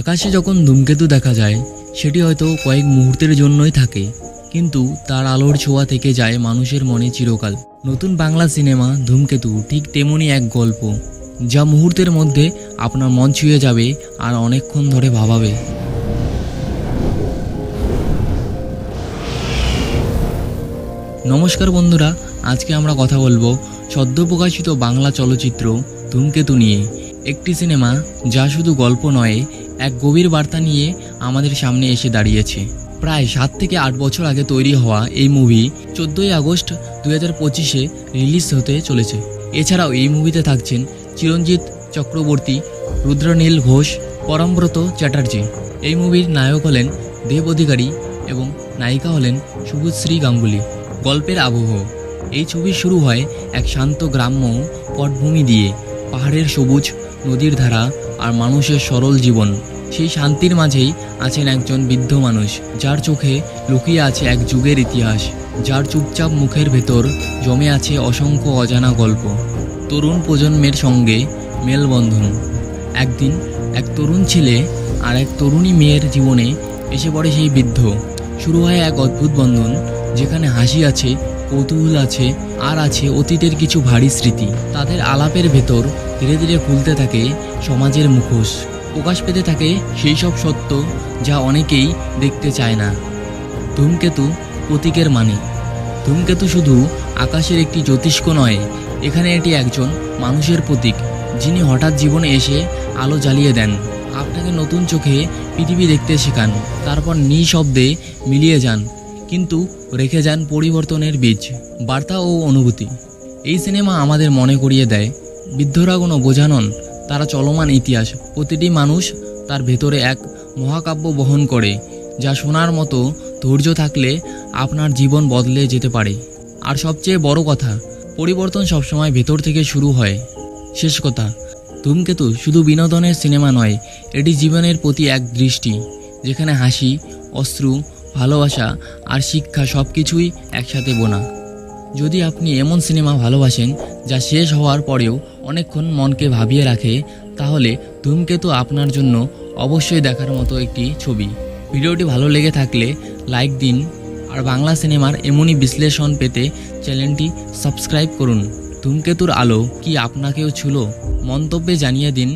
আকাশে যখন ধূমকেতু দেখা যায়, সেটি হয়তো কয়েক মুহূর্তের জন্যই থাকে, কিন্তু তার আলোর ছোঁয়া থেকে যায় মানুষের মনে চিরকাল। নতুন বাংলা সিনেমা ধূমকেতু ঠিক তেমনই এক গল্প, যা মুহূর্তের মধ্যে আপনার মন ছুঁয়ে যাবে আর অনেকক্ষণ ধরে ভাবাবে। নমস্কার বন্ধুরা, আজকে আমরা কথা বলব সদ্য প্রকাশিত বাংলা চলচ্চিত্র ধূমকেতু নিয়ে। একটি সিনেমা যা শুধু গল্প নয় এক গভীর বার্তা নিয়ে আমাদের সামনে এসে দাঁড়িয়েছে। প্রায় সাত থেকে আট বছর আগে তৈরি হওয়া এই মুভি চোদ্দোই আগস্ট দু হাজার পঁচিশে রিলিজ হতে চলেছে। এছাড়াও এই মুভিতে থাকছেন চিরঞ্জিত চক্রবর্তী, রুদ্রনীল ঘোষ, পরমব্রত চ্যাটার্জি। এই মুভির নায়ক হলেন দেব অধিকারী এবং নায়িকা হলেন শুভশ্রী গাঙ্গুলি। গল্পের আবহ। এই ছবি শুরু হয় এক শান্ত গ্রাম্য পটভূমি দিয়ে। পাহাড়ের সবুজ নদীর ধারা আর মানুষের সরল জীবন। সেই শান্তির মাঝেই আছেন একজন বৃদ্ধ মানুষ, যার চোখে লুকিয়ে আছে এক যুগের ইতিহাস। যার চুপচাপ মুখের ভেতর জমে আছে অসংখ্য অজানা গল্প। তরুণ প্রজন্মের সঙ্গে মেলবন্ধন। একদিন এক তরুণ ছেলে আর এক তরুণী মেয়ের জীবনে এসে পড়ে সেই বৃদ্ধ। শুরু হয় এক অদ্ভুত বন্ধন, যেখানে হাসি আছে কৌতূহল আছে, আর আছে অতীতের কিছু ভারী স্মৃতি। তাদের আলাপের ভেতর ধীরে ধীরে খুলতে থাকে সমাজের মুখোশ। প্রকাশ পেতে থাকে সেই সব সত্য যা অনেকেই দেখতে চায় না। ধূমকেতু প্রতীকের মানে। ধূমকেতু শুধু আকাশের একটি জ্যোতিষ্ক নয়, এখানে এটি একজন মানুষের প্রতীক, যিনি হঠাৎ জীবনে এসে আলো জ্বালিয়ে দেন। আপনাকে নতুন চোখে পৃথিবী দেখতে শেখান, তারপর নিঃশব্দে মিলিয়ে যান। কিন্তু রেখে যান পরিবর্তনের বীজ, বার্তা ও অনুভূতি। এই সিনেমা আমাদের মনে করিয়ে দেয়, বৃদ্ধরা কোনো বোঝা নন তারা চলমান ইতিহাস, প্রতিটি মানুষ তার ভেতরে এক মহাকাব্য বহন করে, যা শোনার মতো ধৈর্য থাকলে আপনার জীবন বদলে যেতে পারে। আর সবচেয়ে বড় কথা, পরিবর্তন সবসময় ভেতর থেকে শুরু হয়। শেষ কথা, ধূমকেতু শুধু বিনোদনের সিনেমা নয়, এটি জীবনের প্রতি এক দৃষ্টি, যেখানে হাসি, অশ্রু ভালোবাসা আর শিক্ষা সব কিছুই একসাথে বোনা। যদি আপনি এমন সিনেমা ভালোবাসেন, যা শেষ হওয়ার পরেও অনেকক্ষণ মনকে ভাবিয়ে রাখে, তাহলে ধূমকেতু আপনার জন্য অবশ্যই দেখার মতো একটি ছবি। ভিডিওটি ভালো লেগে থাকলে লাইক দিন, আর বাংলা সিনেমার এমনই বিশ্লেষণ পেতে চ্যানেলটি সাবস্ক্রাইব করুন। ধূমকেতুর আলো কি আপনাকেও ছুলো? মন্তব্যে জানিয়ে দিন।